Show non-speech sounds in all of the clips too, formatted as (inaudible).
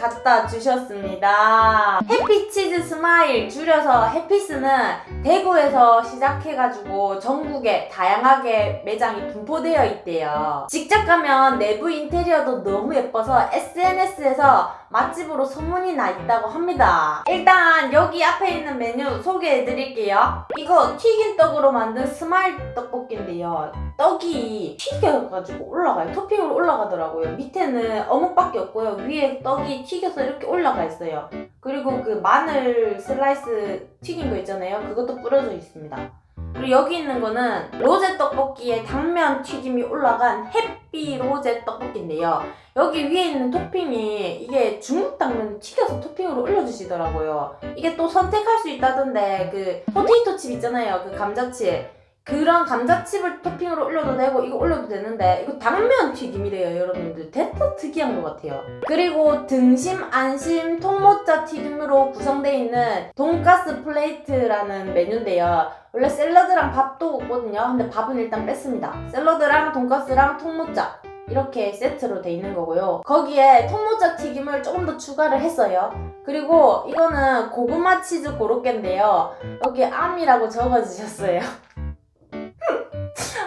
갖다 주셨습니다. 해피치즈 스마일 줄여서 해피스는 대구에서 시작해가지고 전국에 다양하게 매장이 분포되어 있대요. 직접 가면 내부 인테리어도 너무 예뻐서 SNS에서 맛집으로 소문이 나 있다고 합니다. 일단 여기 앞에 있는 메뉴 소개해 드릴게요. 이거 튀긴 떡으로 만든 스마일 떡볶이인데요. 떡이 튀겨가지고 올라가요. 토핑으로 올라가더라고요. 밑에는 어묵밖에 없고요. 위에 떡이 튀겨서 이렇게 올라가 있어요. 그리고 그 마늘 슬라이스 튀긴 거 있잖아요. 그것도 뿌려져 있습니다. 그리고 여기 있는 거는 로제 떡볶이에 당면 튀김이 올라간 햇비 로제 떡볶이인데요. 여기 위에 있는 토핑이 이게 중국 당면 튀겨서 토핑으로 올려주시더라고요. 이게 또 선택할 수 있다던데 그 포테이토 칩 있잖아요. 그 감자칩. 그런 감자칩을 토핑으로 올려도 되고 이거 올려도 되는데 이거 당면 튀김이래요 여러분들. 대타 특이한 것 같아요. 그리고 등심 안심 통모짜 튀김으로 구성되어 있는 돈가스 플레이트라는 메뉴인데요. 원래 샐러드랑 밥도 없거든요. 근데 밥은 일단 뺐습니다. 샐러드랑 돈가스랑 통모짜 이렇게 세트로 돼 있는 거고요. 거기에 통모짜 튀김을 조금 더 추가를 했어요. 그리고 이거는 고구마 치즈 고로케인데요. 여기 암이라고 적어주셨어요 (laughs)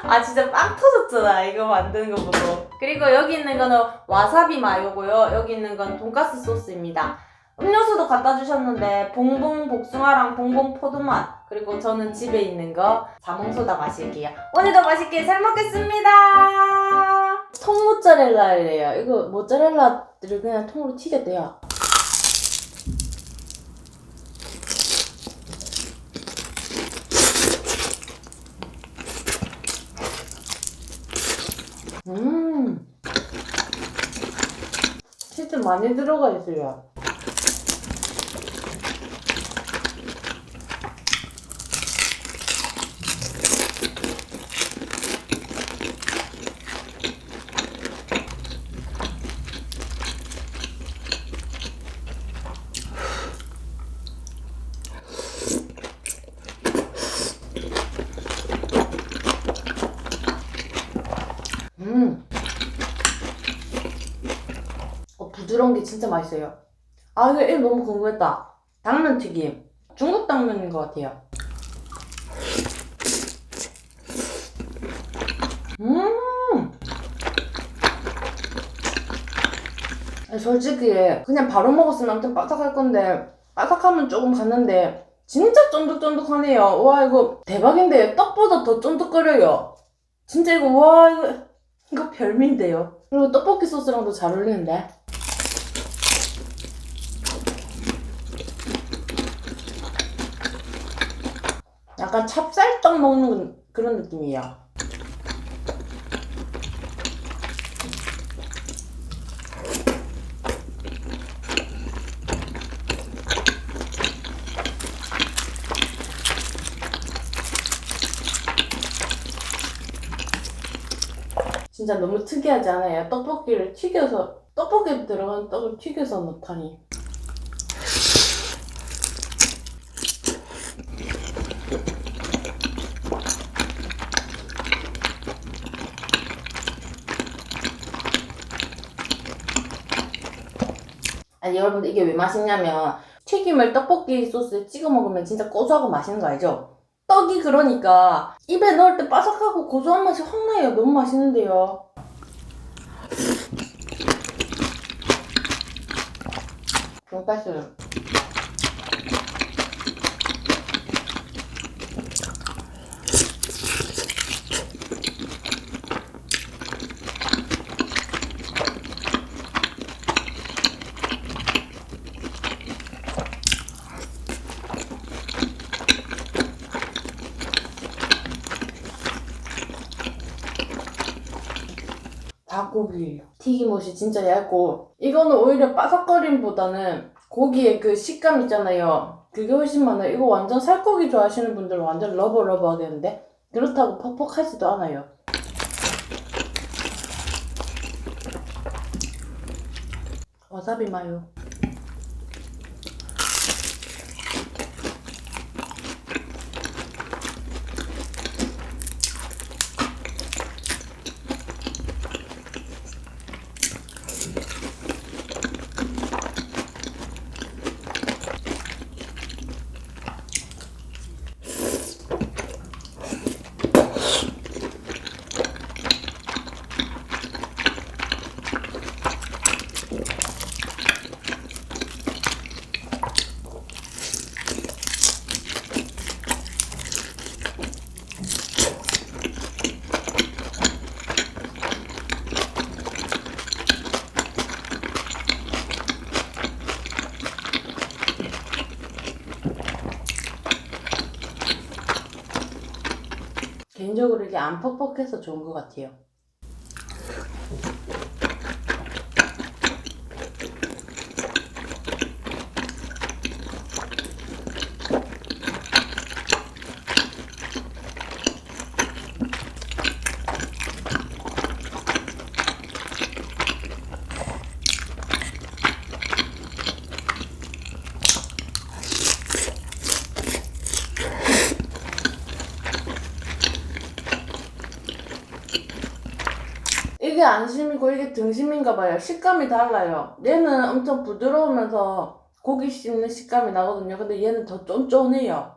아 진짜 빵 터졌잖아. 이거 만드는 거 보고 그리고 여기 있는 거는 와사비 마요고요. 여기 있는 건 돈가스 소스입니다. 음료수도 갖다 주셨는데 봉봉 복숭아랑 봉봉 포도맛. 그리고 저는 집에 있는 거 자몽소다 마실게요. 오늘도 맛있게 잘 먹겠습니다. 통모짜렐라래요. 이거 모짜렐라를 그냥 통으로 튀겼대요 음. 많이 들어가 있어요. 음. 어, 부드러운 게 진짜 맛있어요. 아, 이거, 이거 너무 궁금했다. 당면 튀김. 중국 당면인 것 같아요. 음! 솔직히, 그냥 바로 먹었으면 엄청 바삭할 건데, 바삭하면 조금 갔는데, 진짜 쫀득쫀득하네요. 와, 이거 대박인데, 떡보다 더 쫀득거려요. 진짜 이거, 와, 이거, 이거 별미인데요. 그리고 떡볶이 소스랑도 잘 어울리는데. 약간 찹쌀떡 먹는 그런 느낌이에요. 진짜 너무 특이하지 않아요? 떡볶이를 튀겨서 떡볶이에 들어간 떡을 튀겨서 넣다니. 아니 여러분들 이게 왜 맛있냐면 튀김을 떡볶이 소스에 찍어 먹으면 진짜 고소하고 맛있는 거 알죠? 떡이 그러니까 입에 넣을 때 바삭하고 고소한 맛이 확 나요. 너무 맛있는데요. 돈가스. 닭고기 튀김옷이 진짜 얇고 이거는 오히려 바삭거림보다는 고기의 그 식감 있잖아요. 그게 훨씬 많아요. 이거 완전 살코기 좋아하시는 분들 은 완전 러버러버 하겠는데? 그렇다고 퍽퍽하지도 않아요. 와사비 마요 안 퍽퍽해서 좋은 것 같아요. 이게 안심이고 이게 등심인가 봐요. 식감이 달라요. 얘는 엄청 부드러우면서 고기 씹는 식감이 나거든요. 근데 얘는 더 쫀쫀해요.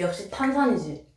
역시 탄산이지.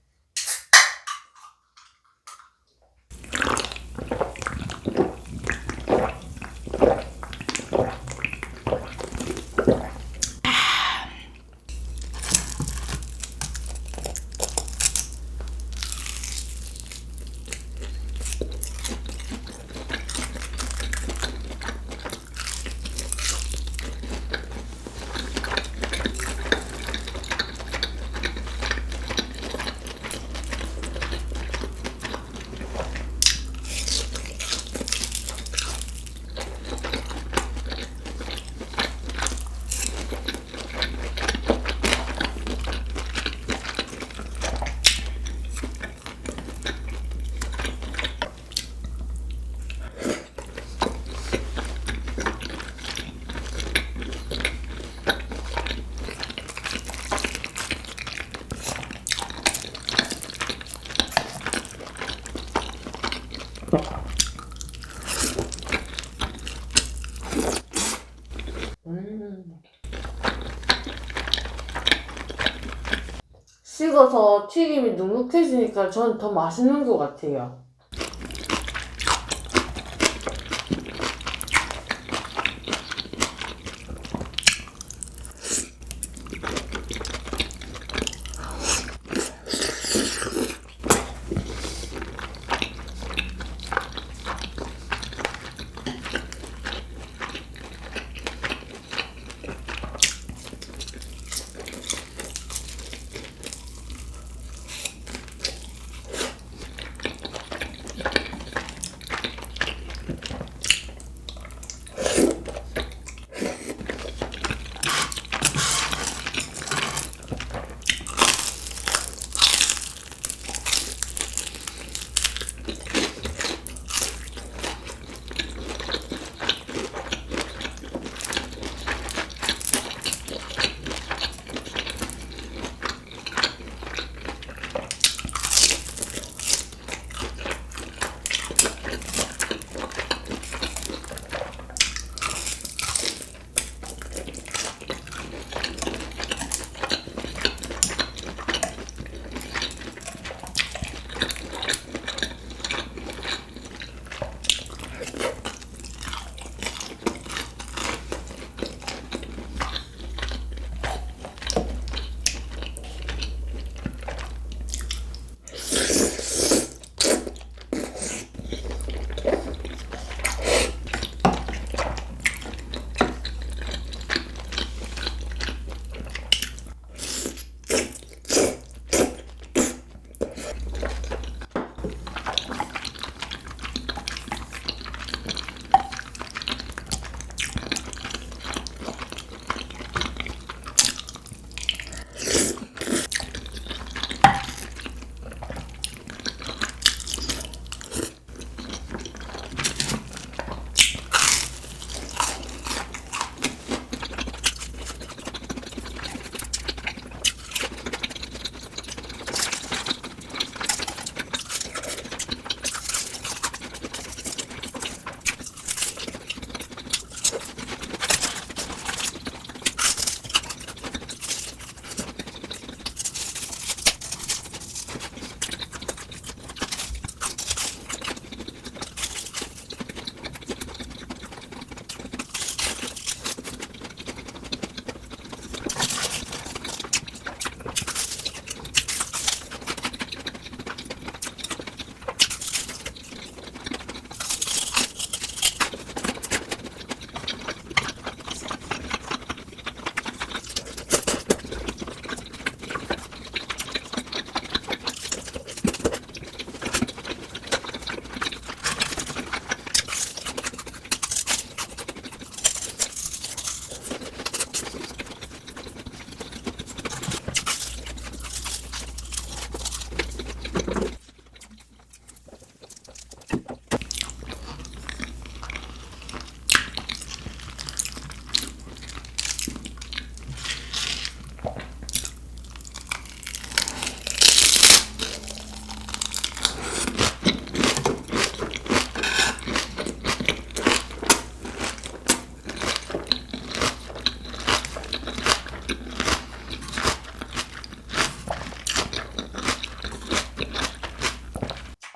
음. 식어서 튀김이 눅눅해지니까 전 더 맛있는 것 같아요.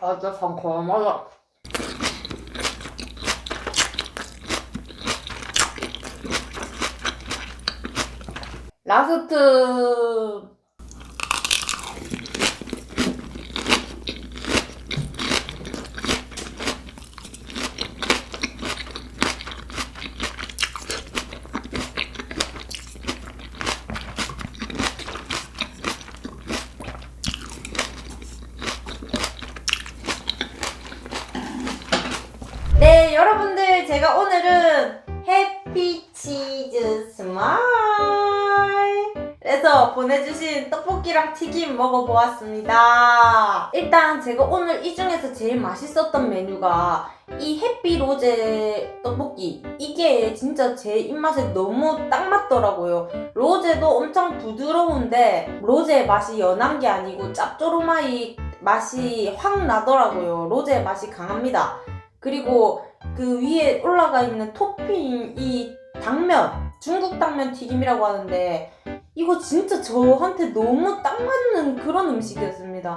아주 상큼하다. 라스트 떡볶이랑 튀김 먹어보았습니다. 일단 제가 오늘 이 중에서 제일 맛있었던 메뉴가 이 해피 로제 떡볶이 이게 진짜 제 입맛에 너무 딱 맞더라고요. 로제도 엄청 부드러운데 로제 맛이 연한 게 아니고 짭조름하이 맛이 확 나더라고요. 로제 맛이 강합니다. 그리고 그 위에 올라가 있는 토핑 이 당면 중국 당면 튀김이라고 하는데 이거 진짜 저한테 너무 딱 맞는 그런 음식이었습니다.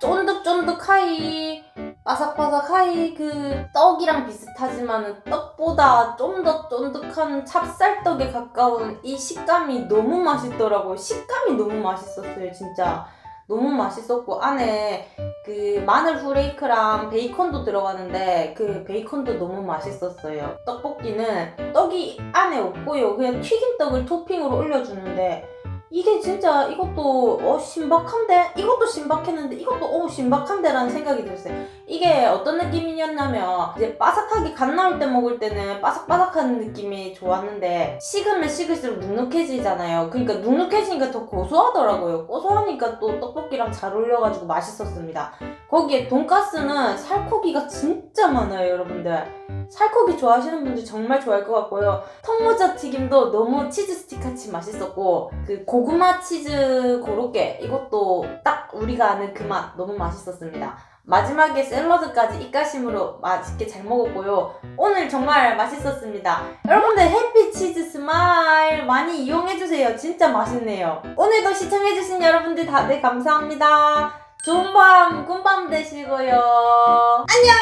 쫀득쫀득하이 바삭바삭하이 그 떡이랑 비슷하지만 떡보다 좀 더 쫀득한 찹쌀떡에 가까운 이 식감이 너무 맛있더라고요. 식감이 너무 맛있었어요, 진짜. 너무 맛있었고 안에 그 마늘 후레이크랑 베이컨도 들어가는데 그 베이컨도 너무 맛있었어요. 떡볶이는 떡이 안에 없고요. 그냥 튀김떡을 토핑으로 올려주는데 이게 진짜 이것도 어 신박한데 이것도 신박했는데 이것도 어 신박한데라는 생각이 들었어요. 이게 어떤 느낌이었냐면 이제 바삭하게 갓 나올 때 먹을 때는 바삭바삭한 느낌이 좋았는데 식으면 식을수록 눅눅해지잖아요. 그러니까 눅눅해지니까 더 고소하더라고요. 고소하니까 또 떡볶이랑 잘 어울려가지고 맛있었습니다. 거기에 돈가스는 살코기가 진짜 많아요, 여러분들. 살코기 좋아하시는 분들 정말 좋아할 것 같고요. 통모자 튀김도 너무 치즈 스틱 같이 맛있었고 그 고구마 치즈 고로케 이것도 딱 우리가 아는 그 맛 너무 맛있었습니다. 마지막에 샐러드까지 입가심으로 맛있게 잘 먹었고요. 오늘 정말 맛있었습니다. 여러분들 해피 치즈 스마일 많이 이용해주세요. 진짜 맛있네요. 오늘도 시청해주신 여러분들 다들 감사합니다. 좋은 밤, 꿈밤 되시고요. 안녕!